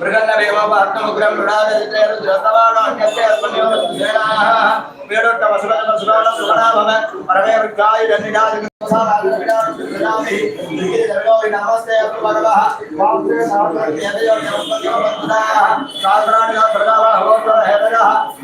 మృగన్నవేవ పద్మముగ్రం మృడావేరు నమస్తే భగవ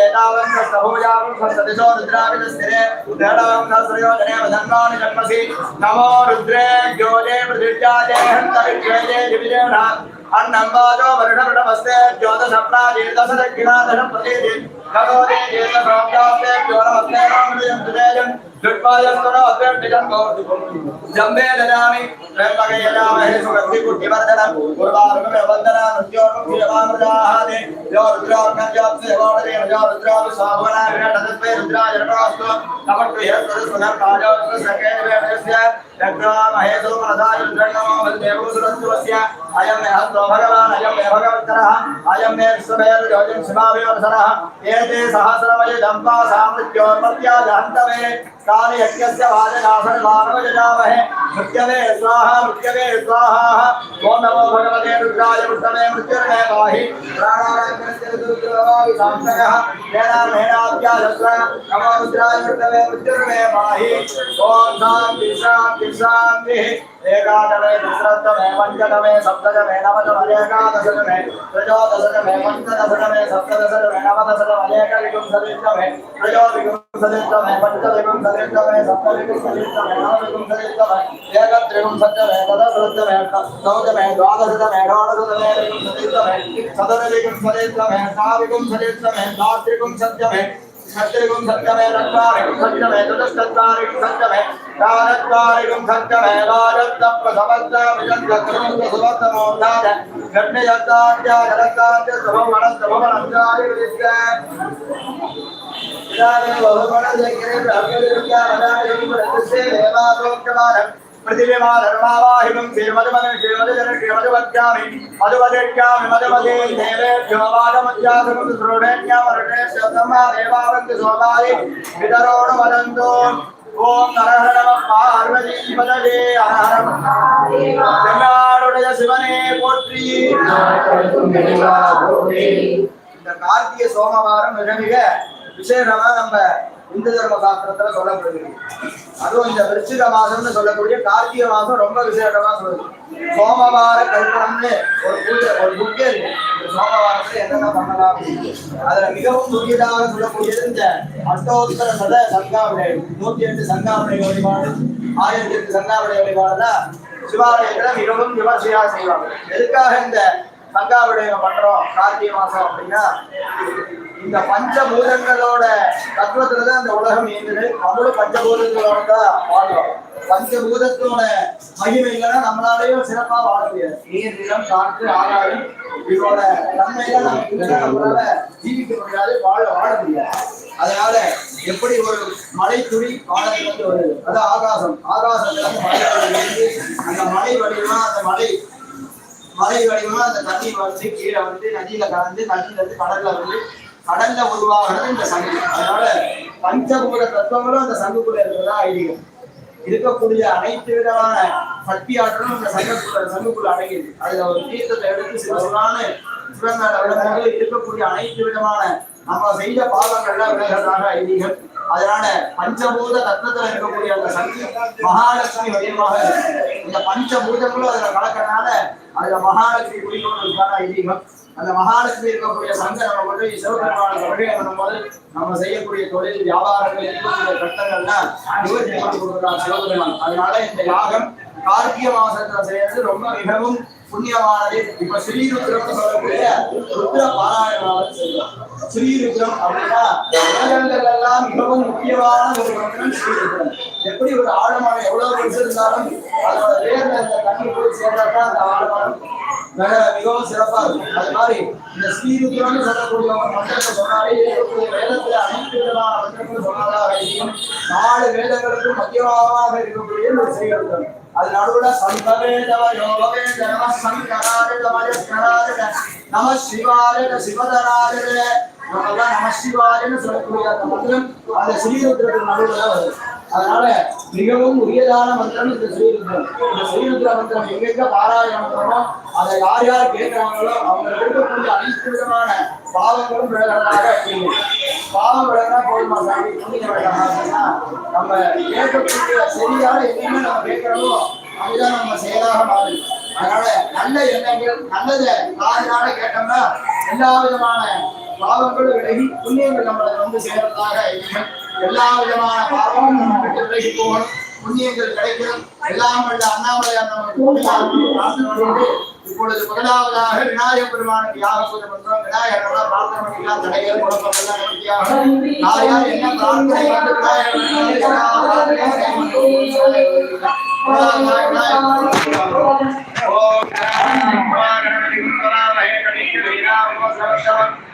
ఏతావంత సహోజావం సదశో రుద్రావిత స్థిరే రుద్రావం సహస్రయోజనే వదన్నాని జన్మసి నమో రుద్రే జ్యోతే దుర్వాదస్కరో అద్వైతం కౌర్దుకం జంబే దదామి త్రయంబకే యదామహే సుగంధి కుట్టివర్ధనం పూర్వారుగ ప్రబంధనా నృత్యోగం శ్రీవామృదాహాదే యో अयं मे हस्तो भगवान् अयं मे भगवत्तरः अयं मे विश्वमेरुयोजन शिवाभिवर्धनः एते सहस्रमय दम्पा सामृत्योर्मर्त्या जहन्तवे काले यज्ञस्य वाजनासन मानव जजामहे मृत्यवे स्वाहा मृत्यवे स्वाहा ॐ नमो भगवते रुद्राय मृतमे मृत्युर्मे पाहि प्राणानाग्निर्दुर्गवायु सान्तकः हेनां हेनाभ्याजस्व नमो रुद्राय मृतमे मृत्युर्मे पाहि ॐ शान्ति शान्ति शान्तिः एकादशे दुसरतमे सप्तदशक में नवदशक में एकादशक में त्रयोदशक में पंचदशक में सप्तदशक में नवदशक में एकविंशतितम में त्रयोविंशतितम में पंचविंशतितम में सप्तविंशतितम में नवविंशतितम में एकत्रिंशतम में तदवृत्तम में नवदशक में द्वादशतम में षोडशतम में विंशतितम में सततविंशतितम में साविंशतितम में धात्रिंशतम में सात्रिंशत्तमे सत्रिगुं सत्यमे रत्वारिगुं सत्यमे चतुष्चत्वारिगुं सत्यमे चारत्वारिगुं सत्यमे राजत्तप्रसवत्त विजन्तकृतं सुवत्तमोधाय घट्नियत्ताद्य जलत्ताद्य शुभमणस्तभमणस्याय विदित्य इदानीं बहुमणजगिरे ब्रह्मविद्यावदायं देवादोक्यमानम् पृथिवीमाधर्मावाहिमं श्रीमधुमदं श्रीमधुजन श्रीमधुवद्यामि मधुवदेक्यामि मधुमदे देवेभ्यो वादमध्यासमुद् श्रोणेन्यामरुणे शब्दमा देवावन्ति सोमायि वितरोण वदन्तु ஓம் நரஹர நம பார்வதி பதவே ஹர தென்னாடுடைய சிவனே போற்றி இந்த கார்த்திகை சோமவாரம் மிக மிக விசேஷமா நம்ம இந்து தர்ம சாஸ்திரத்துல சொல்லப்படுகிறது. அதுவும் இந்த விருச்சிக மாதம்னு சொல்லக்கூடிய கார்த்திகை மாசம் ரொம்ப விசேஷமா சொல்லுது. சோமவார கல்பனம்னு ஒரு பூஜை ஒரு புக்கே இருக்கு. சோமவாரத்துல என்னென்ன பண்ணலாம் அப்படின்னு. அதுல மிகவும் முக்கியதாக சொல்லக்கூடியது இந்த அஷ்டோத்தர சத சங்காவிடை நூத்தி எட்டு சங்காவிடை வழிபாடு ஆயிரத்தி எட்டு சங்காவிடை வழிபாடுல சிவாலயத்துல மிகவும் விமர்சையாக செய்வாங்க. எதுக்காக இந்த சங்காவிடயம் பண்றோம் கார்த்திகை மாசம் அப்படின்னா இந்த பஞ்சபூதங்களோட தத்துவத்துல தான் இந்த உலகம் இயங்குது. நம்மளும் பஞ்சபூதங்களோட தான் வாழ்றோம். பஞ்சபூதத்தோட மகிமை இல்லைன்னா நம்மளாலேயும் சிறப்பா வாழ முடியாது. நீர் நிலம் காற்று ஆகாயம் இதோட தன்மையில நம்மளால ஜீவிக்க முடியாது வாழ வாழ முடியாது. அதனால எப்படி ஒரு மலை துளி வானத்துல வருது? அது ஆகாசம். ஆகாசத்துல இருந்து மழை வருது அந்த மலை வடிவமா அந்த மலை மலை வடிவமா அந்த தண்ணி வந்து கீழே வந்து நதியில கலந்து நதியில இருந்து கடல்ல வந்து கடல்ல உருவாகிறது இந்த சங்கு. அதனால பஞ்சபூத தத்துவங்களும் அந்த சங்குக்குள்ள இருக்கிறதா ஐதீகம். இருக்கக்கூடிய அனைத்து விதமான சக்தி ஆற்றலும் இந்த சங்கத்துக்குள்ள சங்குக்குள்ள அடங்கியது. அதுல ஒரு தீர்த்தத்தை எடுத்து சில சொல்லான சுரங்கால விளக்கும்போது இருக்கக்கூடிய அனைத்து விதமான நம்ம செய்த பாவங்கள்லாம் விலகிறதாக ஐதீகம். அதனால பஞ்சபூத தத்துவத்துல இருக்கக்கூடிய அந்த சக்தி மகாலட்சுமி வடிவமாக இருக்கு. இந்த பஞ்சபூதங்களும் அதுல கலக்கறனால அதுல மகாலட்சுமி குடிக்கொண்டிருக்கான ஐதீகம். அந்த மகாலட்சுமி இருக்கக்கூடிய சங்க நம்ம கொண்டு போய் சிவபெருமான வருகை பண்ணும்போது நம்ம செய்யக்கூடிய தொழில் வியாபாரங்கள் இருக்கக்கூடிய கட்டங்கள்லாம் நிவர்த்தி பண்ணி கொடுக்குறார் சிவபெருமான். அதனால இந்த யாகம் கார்த்திகை மாசத்துல செய்யறது ரொம்ப மிகவும் புண்ணியமானது இப்ப ஸ்ரீருத்ரம் சொல்லக்கூடிய ருத்ர பாராயணம் சொல்லலாம் ஸ்ரீருத்ரம் அப்படின்னா உலகங்கள் எல்லாம் மிகவும் முக்கியமான ஒரு மந்திரம் ஸ்ரீருத்ரம். எப்படி ஒரு ஆழமான எவ்வளவு பெருசு அதோட வேர்ல இந்த தண்ணி போய் சேர்ந்தாதான் அந்த ஆழமான மிகவும் சிறப்பா இருக்கும். அது மாதிரி இந்த ஸ்ரீருத்ரம்னு சொல்லக்கூடிய ஒரு மந்திரத்தை சொன்னாலே இருக்கக்கூடிய வேதத்துல அனைத்து விதமான மந்திரங்கள் சொன்னதாக இருக்கும். நாலு வேதங்களுக்கு மத்தியமாக இருக்கக்கூடிய ஒரு ஸ்ரீருத்ரம். அது நடுவுல சங்கவேதவ யோகவேத நம சங்கராஜ கராஜ நம சிவாய சிவதராஜ நம சிவாயன்னு சொல்லக்கூடிய அந்த மந்திரம் அந்த நடுவுல வருது. அதனால மிகவும் உரியதான மந்திரம் இந்த ஸ்ரீருத்ரம். இந்த ஸ்ரீருத்ர மந்திரம் எங்கெங்க பாராயணம் பண்றோமோ அதை யார் யார் கேட்கிறாங்களோ அவங்க இருக்கக்கூடிய அனைத்து விதமான பாவங்களும் விலகிறதாக இருக்கும். பாவம் விலகினா போதுமா சாமி? புண்ணியம் விலகாம நம்ம கேட்கக்கூடிய சரியான எதுவுமே நம்ம கேட்கிறோமோ அதுதான் நம்ம செயலாக மாறுது. அதனால நல்ல எண்ணங்கள் நல்லதை காதுனால கேட்டோம்னா எல்லா விதமான பாவங்கள் விலகி புண்ணியங்கள் நம்மளுக்கு வந்து சேர்றதாக எல்லா விதமான பாவமும் நமக்கு விலகி போகணும் புண்ணியங்கள் கிடைக்கணும் எல்லாம் உள்ள அண்ணாமலையார் நமக்கு இப்பொழுது முதலாவதாக விநாயகர் பெருமானுக்கு யாக பூஜை பண்றோம் விநாயகர் பிரார்த்தனை தடைகள் குழப்பங்கள் என்ன பிரார்த்தனை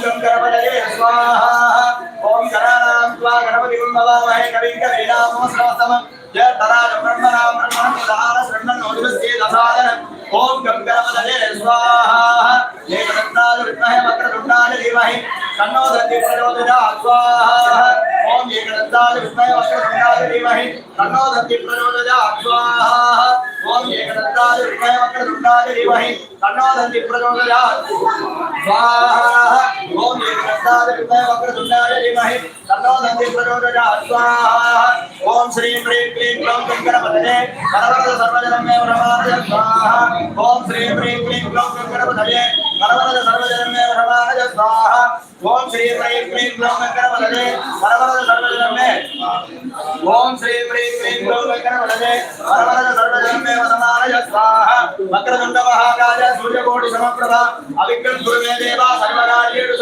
गं गणपतये स्वाहा ॐ गणानां त्वा गणपतिं नमामहे कविं कवीनामवसरवस्तम यत्तराजं ब्रह्मणां ब्रह्मणस्पदाः शृण्वन्नोदस्य ददादनम् ॐ गं गणपतये स्वाहा एकदन्ताय विद्महे वक्रतुण्डाय धीमहि तन्नो दन्ति प्रचोदयात् स्वाहा ॐ एकदन्ताय विद्महे वक्रतुण्डाय धीमहि तन्नो दन्ति प्रचोदयात् स्वाहा ॐ एकदन्ताय विद्महे वक्रतुण्डाय धीमहि तन्नो दन्ति प्रचोदयात् स्वाहा ॐ एकदन्ताय विद्महे वक्रतुण्डाय धीमहि तन्नो दन्ति प्रचोदयात् स्वाहा ॐ श्रीं ह्रीं क्लीं ग्लौं गणपतये परवरद सर्वजनमे प्रमाणय स्वाहा ॐ श्रीं ह्रीं क्लीं ग्लौं गणपतये பரவரத சர்வஜனமே வரவாய சுவாஹா. ஓம் ஸ்ரீ பிரீம் பிரீம் ப்ளோம் வெங்கட வலதே பரவரத சர்வஜனமே. ஓம் ஸ்ரீ பிரீம் பிரீம் ப்ளோம் வெங்கட வலதே பரவரத சூரியகோடி சமப்பிரபா அவிக்ரம் குருமே தேவா சர்வகாரியேஷு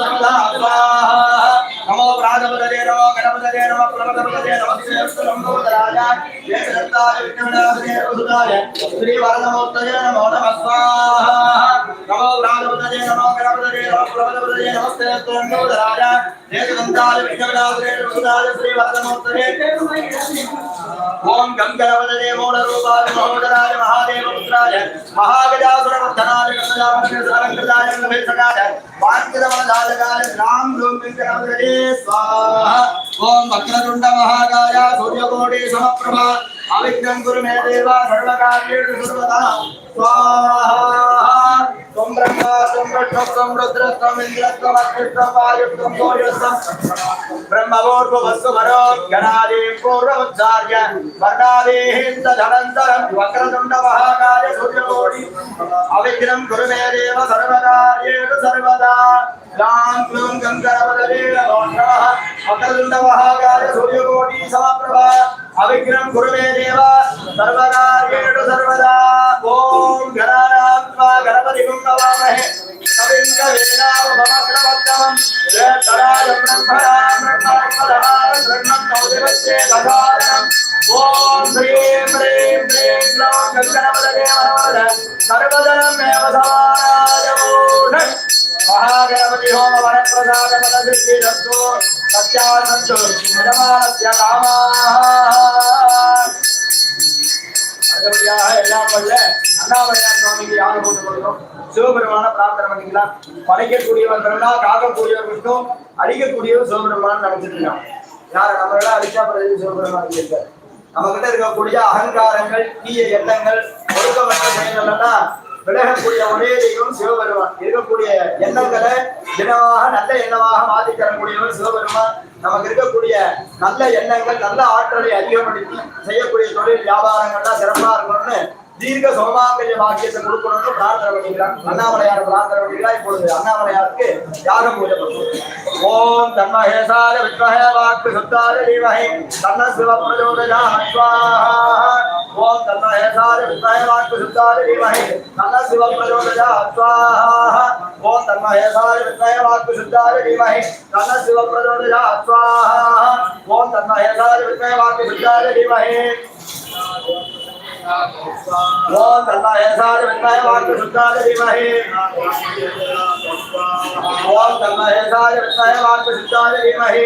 ఓం గంగరవదే మూల రూపాయ మహోదరాయ మహాదేవ పుత్రాయ మహాగజాసు ओम वक्रतुंड महाकाय सूर्यकोटि समप्रभा अविघ्नं कुरु मे देव सर्वकार्येषु सर्वदा स्वाहा त्वं ब्रह्मा त्वं विष्णुः त्वं रुद्रः त्वं इन्द्रः त्वम् अग्निस्त्वं वायुः त्वं भोजस्त्वं ब्रह्मपूर्ववस्वभरोत् गणादीं पूर्वमुच्चार्य वर्णादेहिं तदनन्तरं वक्रतुण्डमहाकाय सूर्यकोटि అవిఘ్నం గురు మే దేవ సర్వదా ఏడు సర్వదా. రాం క్లూం గంగరవదవీర లోకః అకలుండ మహాగాయ సూర్యకోటి సమప్రభ. అవిఘ్నం గురు మే దేవ. సర్వదా ఏడు సర్వదా. पदसिद्धि दत्तो सत्यासन्तु यजमानस्य कामाः அடுத்தபடியாக எல்லாம் வல்ல அண்ணாமலையார் சுவாமிக்கு யாக போட்டு கொள்கிறோம் சிவபெருமான பிரார்த்தனை பண்ணிக்கலாம் படைக்கக்கூடியவர் பிரம்மா காக்கக்கூடியவர் விஷ்ணு அழிக்கக்கூடியவர் சிவபெருமான் நினைச்சிட்டு இருக்கான் யாரை நம்மளால அழிச்சா பிறகு சிவபெருமான் இருக்கார் நம்ம கிட்ட இருக்கக்கூடிய அகங்காரங்கள் தீய எண்ணங்கள் ஒழுக்கமற்ற செயல்கள் எல்லாம் விலகக்கூடிய ஒரே தெய்வம் சிவபெருமான். இருக்கக்கூடிய எண்ணங்களை தினமாக நல்ல எண்ணமாக மாற்றி தரக்கூடியவன் சிவபெருமான். நமக்கு இருக்கக்கூடிய நல்ல எண்ணங்கள் நல்ல ஆற்றலை அதிகப்படுத்தி செய்யக்கூடிய தொழில் வியாபாரங்கள்லாம் சிறப்பாக இருக்கணும்னு தீர்க்க சோமாங்கல்ய பாக்கியத்தை கொடுக்கணும்னு பிரார்த்தனை பண்ணிக்கிறான் அண்ணாமலையார் பிரார்த்தனை பண்ணிக்கிறார். இப்பொழுது அண்ணாமலையாருக்கு யாகம் பூஜை பண்ணுவோம். ஓம் தன்மஹேசார வித்மஹே வாக்கு சுத்தார தீமஹி தன்ன சிவ பிரச்சோதயாத் ఓం తన్నహేసాయ విత్రయవాక్పశుద్ధాయ ధీమహి తన్న శివ ప్రచోదయా స్వాహ ఓం తన్నహేసాయ విత్రయవాక్పశుద్ధాయ ధీమహి తన్న శివ ప్రచోదయా స్వాహ ఓం తన్నహేసాయ విత్రయవాక్పశుద్ధాయ ధీమహి ఓం తన్నహేసాయ విత్రయవాక్పశుద్ధాయ ధీమహి ఓం తన్నహేసాయ విత్రయవాక్పశుద్ధాయ ధీమహి.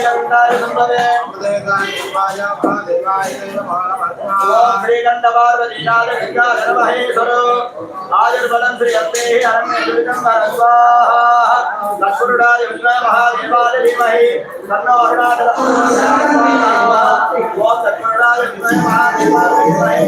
ஸ்ரீகண்ட பார்வதிநாதேஸ்வரோ ஆயுர்பலம் ஸ்ரீ அத்தே அரண்யம் லக்ஷ்மருடாய மகாதேவாய தீமஹி தன்னோ அருணாச்சலோடாய மகாதேவாய